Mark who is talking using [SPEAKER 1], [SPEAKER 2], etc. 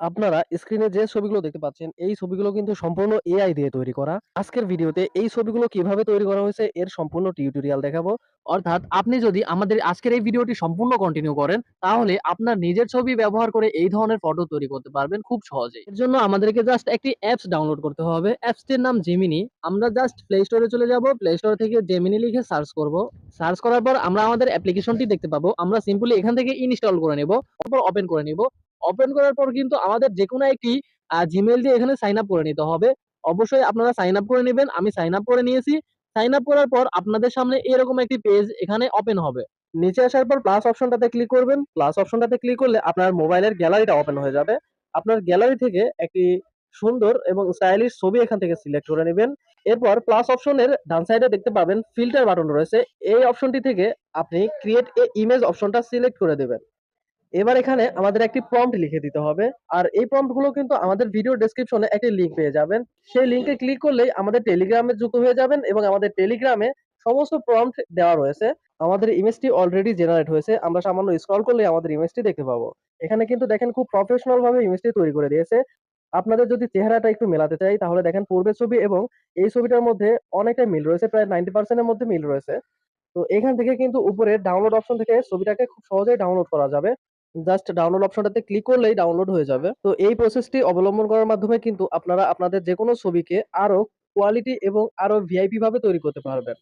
[SPEAKER 1] আপনারা স্ক্রিনে যে ছবিগুলো দেখতে পাচ্ছেন, এই ছবিগুলো কিন্তু সম্পূর্ণ এআই দিয়ে তৈরি করা। আজকের ভিডিওতে এই ছবিগুলো কীভাবে তৈরি করা হয়েছে এর সম্পূর্ণ টিউটোরিয়াল দেখাবো।
[SPEAKER 2] অর্থাৎ আপনি যদি আমাদের আজকের এই ভিডিওটি সম্পূর্ণ কন্টিনিউ করেন, তাহলে আপনার নিজের ছবি ব্যবহার করে এই ধরনের ফটো তৈরি করতে পারবেন খুব সহজেই। এর জন্য আমাদেরকে জাস্ট একটি অ্যাপস ডাউনলোড করতে হবে। অ্যাপসটির নাম জেমিনি। আমরা জাস্ট প্লে স্টোরে চলে যাব। প্লে স্টোর থেকে জেমিনি লিখে সার্চ করব। সার্চ করার পর আমরা আমাদের অ্যাপ্লিকেশনটি দেখতে পাবো। আমরা সিম্পলি এখান থেকে ইনস্টল করে নেব। তারপর ওপেন করে নিব। ওপেন করার পর কিন্তু আমাদের যেকোনো একটি আ জিমেইল দিয়ে এখানে সাইন আপ করে নিতে হবে। অবশ্যই আপনারা সাইন আপ করে নিবেন। আমি সাইন আপ করে নিয়েছি। সাইন আপ করার পর আপনাদের সামনে এরকম একটি পেজ এখানে ওপেন হবে।
[SPEAKER 1] নিচে আসার পর প্লাস অপশনটাতে ক্লিক করবেন। প্লাস অপশনটাতে ক্লিক করলে আপনার মোবাইলের গ্যালারিটা ওপেন হয়ে যাবে। আপনার গ্যালারি থেকে একটি সুন্দর এবং স্টাইলিশ ছবি এখান থেকে সিলেক্ট করে নেবেন এরপর প্লাস অপশনের ডান সাইডে দেখতে পাবেন ফিল্টার বাটন রয়েছে। এই অপশনটি থেকে আপনি ক্রিয়েট এ ইমেজ অপশনটা সিলেক্ট করে দিবেন। এবার এখানে আমাদের একটি প্রম্পট লিখে দিতে হবে। আর এই প্রম্পটগুলো কিন্তু আমাদের ভিডিও ডেসক্রিপশনে একটি লিংক পেয়ে যাবেন। সেই লিংকে ক্লিক করলেই আমাদের টেলিগ্রামে যুক্ত হয়ে যাবেন এবং আমাদের টেলিগ্রামে সমস্ত প্রম্পট দেওয়া রয়েছে। আমাদের ইমেজটি অলরেডি জেনারেট হয়েছে। আমরা সামান্য স্ক্রল করলে আমাদের ইমেজটি দেখতে পাবো। এখানে কিন্তু দেখেন খুব প্রফেশনাল ভাবে ইমেজটি তৈরি করে দিয়েছে। আপনাদের যদি চেহারাটা একটু মেলাতে চাই, তাহলে দেখেন পূর্বের ছবি এবং এই ছবিটার মধ্যে অনেকটা মিল রয়েছে। প্রায় 90% এর মধ্যে মিল রয়েছে। তো এখান থেকে কিন্তু উপরে ডাউনলোড অপশন থেকে ছবিটাকে খুব সহজেই ডাউনলোড করা যাবে। জাস্ট ডাউনলোড অপশনটাতে ক্লিক করলেই ডাউনলোড হয়ে যাবে। তো এই প্রসেসটি অবলম্বন করার মাধ্যমে কিন্তু আপনারা আপনাদের যে কোনো ছবিকে আরও কোয়ালিটি এবং আরও ভিআইপি ভাবে তৈরি করতে পারবেন।